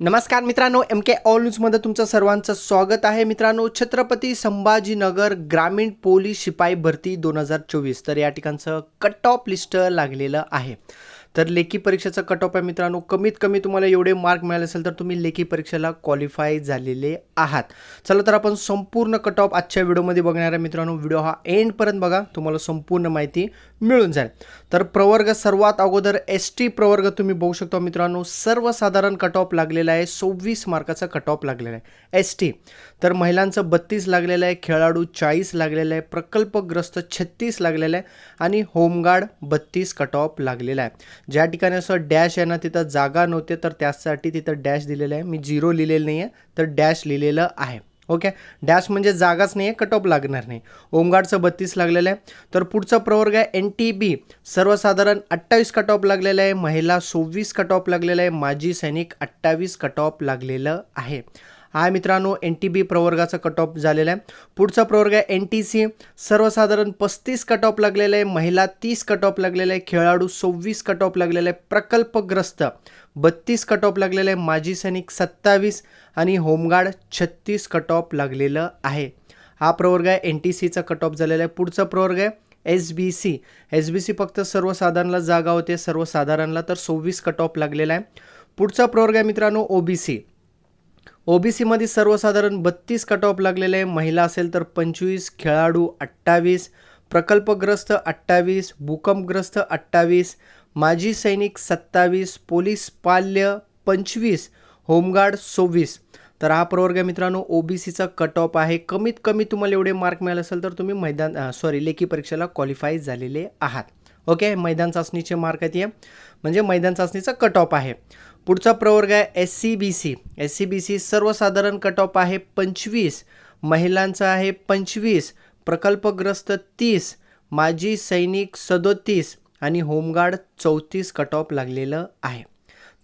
नमस्कार मित्रांनो एम के ऑल न्यूजमध्ये तुमचं सर्वांचं स्वागत आहे. मित्रांनो छत्रपती संभाजीनगर ग्रामीण पोलीस शिपाई भरती दोन हजार चोवीस. तर या ठिकाणचं कट ऑफ लिस्ट लागलेलं आहे. तर लेखी परीक्षेचा कट ऑफ आहे मित्रांनो. कमीत कमी तुम्हाला एवढे मार्क मिळाले असेल तर तुम्ही लेखी परीक्षेला क्वालिफाय झालेले आहात. चला तर आपण संपूर्ण कट ऑफ आजच्या व्हिडिओमध्ये बघणार आहे मित्रांनो. व्हिडिओ हा एंडपर्यंत बघा. तुम्हाला संपूर्ण माहिती मिळून जाईल. तर प्रवर्ग सर्वात अगोदर एस टी प्रवर्ग तुम्ही बघू शकता मित्रांनो. सर्वसाधारण कट ऑफ लागलेला आहे. सव्वीस मार्काचा कट ऑफ लागलेला आहे. एस टी तर महिलांचं बत्तीस लागलेलं आहे. खेळाडू चाळीस लागलेलं आहे. प्रकल्पग्रस्त छत्तीस लागलेलं आहे. आणि होमगार्ड बत्तीस कट ऑफ लागलेला आहे. ज्या ठिकाणी असं डॅश आहे ना तिथं जागा नव्हते तर त्यासाठी तिथं डॅश दिलेलं आहे. मी झिरो लिहिलेलं नाही आहे तर डॅश लिहिलेलं आहे. ओके? डॅश म्हणजे जागाच नाही आहे कट ऑफ लागणार नाही. होमगार्डचं बत्तीस लागलेलं आहे. तर पुढचा प्रवर्ग आहे एन टी बी सर्वसाधारण अठ्ठावीस कट ऑफ लागलेलं आहे. महिला सव्वीस कट ऑफ लागलेलं आहे. माजी सैनिक अठ्ठावीस कट ऑफ लागलेलं आहे. हा मित्रांनो एन टी बी प्रवर्गाचा कट ऑफ झालेला आहे. पुढचा प्रवर्ग आहे एन टी सी सर्वसाधारण पस्तीस कट ऑफ लागलेला आहे. महिला तीस कट ऑफ लागलेला आहे. खेळाडू सव्वीस कट ऑफ लागलेला आहे. प्रकल्पग्रस्त बत्तीस कट ऑफ लागलेलं आहे. माजी सैनिक सत्तावीस आणि होमगार्ड छत्तीस कट ऑफ लागलेलं आहे. हा प्रवर्ग आहे एन टी सीचा कट ऑफ झालेला आहे. पुढचा प्रवर्ग आहे S B C S B C फक्त सर्वसाधारणला जागा होते. सर्वसाधारणला तर सव्वीस कट ऑफ लागलेला आहे. पुढचा प्रवर्ग आहे मित्रांनो ओ बी सी ओबीसीमध्ये सर्वसाधारण बत्तीस कट ऑफ लागलेले आहे महिला असेल तर पंचवीस खेळाडू अठ्ठावीस प्रकल्पग्रस्त अठ्ठावीस भूकंपग्रस्त अठ्ठावीस माजी सैनिक सत्तावीस पोलीस पाल्य पंचवीस होमगार्ड सव्वीस. तर हा प्रवर्ग आहे मित्रांनो ओबीसीचा कट ऑफ आहे. कमीत कमी तुम्हाला एवढे मार्क मिळाले असेल तर तुम्ही मैदान सॉरी लेखी परीक्षेला क्वालिफाय झालेले आहात. ओके? मैदान चाचणीचे मार्क आहेत म्हणजे मैदान चाचणीचा कट ऑफ आहे. पुढचा प्रवर्ग आहे S C B C S C B C सर्वसाधारण कट ऑफ आहे पंचवीस. महिलांचा आहे पंचवीस. प्रकल्पग्रस्त तीस. माजी सैनिक सदोतीस. आणि होमगार्ड चौतीस कट ऑफ लागलेलं आहे.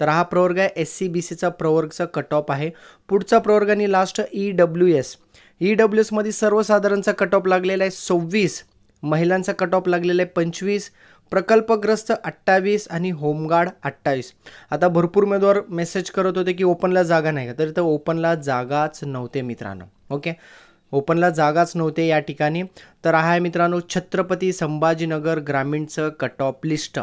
तर हा प्रवर्ग आहे एस सी बी सीचा प्रवर्गचा कट ऑफ आहे. पुढचा प्रवर्ग आणि last E W S E W एसमध्ये सर्वसाधारणचा कट ऑफ लागलेला आहे सव्वीस. महिलांचा कट ऑफ लागलेला आहे पंचवीस प्रकल्पग्रस्त अठ्ठावीस आणि होमगार्ड अठ्ठावीस. आता भरपूर उमेदवार मेसेज करत होते की ओपनला जागा नाही का? तर इथं ओपनला जागाच नव्हते मित्रांनो. ओके ओपनला जागाच नव्हते या ठिकाणी. तर हा आहे मित्रांनो छत्रपती संभाजीनगर ग्रामीणचं कट ऑफ लिस्ट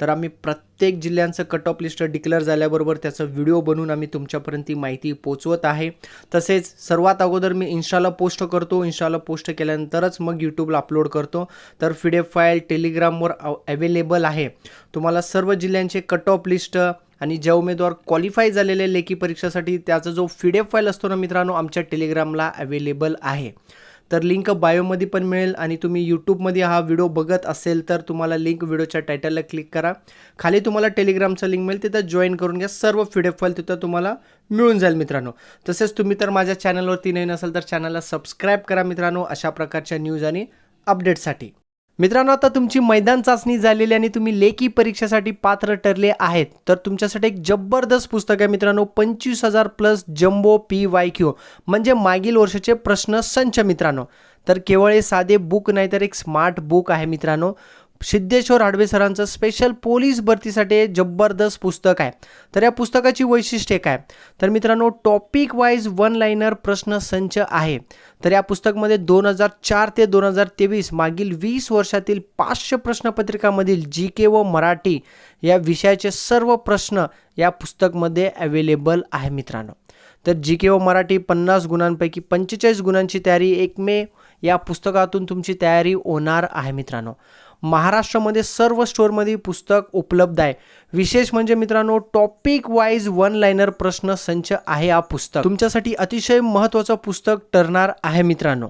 तर आम्ही प्रत्येक जिल्ह्यांचं कट ऑफ लिस्ट डिक्लेअर झाल्याबरोबर त्याचा व्हिडिओ बनवून आम्ही तुमच्यापर्यंत ती माहिती पोचवत आहे. तसेच सर्वात अगोदर मी इन्स्टाला पोस्ट करतो. इन्स्टाला पोस्ट केल्यानंतरच मग यूट्यूबला अपलोड करतो. तर फिडे फाईल टेलिग्रामवर अवेलेबल आहे. तुम्हाला सर्व जिल्ह्यांचे कट ऑफ लिस्ट आणि ज्या उमेदवार क्वालिफाय झालेले लेखी परीक्षासाठी त्याचा जो पी डी एफ फाईल असतो ना मित्रांनो आमच्या टेलिग्रामला अवेलेबल आहे. तर लिंक बायोमध्ये पण मिळेल आणि तुम्ही यूट्यूबमध्ये हा व्हिडिओ बघत असेल तर तुम्हाला लिंक व्हिडिओच्या टायटलला क्लिक करा. खाली तुम्हाला टेलिग्रामचं लिंक मिळेल तिथं जॉईन करून घ्या. सर्व पी फाईल तिथं तुम्हाला मिळून जाईल मित्रांनो. तसेच तुम्ही तर माझ्या चॅनलवरती नवीन असाल तर चॅनलला सबस्क्राईब करा मित्रांनो अशा प्रकारच्या न्यूज आणि अपडेटसाठी मित्रांनो आता तुमची मैदान चाचणी झालेली आणि तुम्ही लेखी परीक्षेसाठी पात्र ठरले आहेत. तर तुमच्यासाठी एक जबरदस्त पुस्तक आहे मित्रांनो पंचवीस हजार plus jumbo P Y Q. म्हणजे मागील वर्षाचे प्रश्न संच मित्रांनो. तर केवळ हे साधे बुक नाही तर एक स्मार्ट बुक आहे मित्रांनो. सिद्धेश्वर आडवे सरांचं स्पेशल पोलीस भरतीसाठी जबरदस्त पुस्तक आहे. तर या पुस्तकाची वैशिष्ट्ये काय? तर मित्रांनो टॉपिक वाईज वन लाईनर प्रश्न संच आहे. तर या पुस्तकमध्ये दोन हजार चार ते दोन हजार तेवीस मागील वीस वर्षातील पाचशे प्रश्नपत्रिकामधील जी के व मराठी या विषयाचे सर्व प्रश्न या पुस्तकमध्ये अवेलेबल आहे मित्रांनो. तर जी के व मराठी पन्नास गुणांपैकी पंचेचाळीस गुणांची तयारी एक मे या पुस्तकातून तुमची तयारी होणार आहे मित्रांनो. महाराष्ट्रामध्ये सर्व स्टोअरमध्ये पुस्तक उपलब्ध आहे. विशेष म्हणजे मित्रांनो टॉपिक वाईज वन लाईनर प्रश्न संच आहे हा पुस्तक. तुमच्यासाठी अतिशय महत्त्वाचं पुस्तक ठरणार आहे मित्रांनो.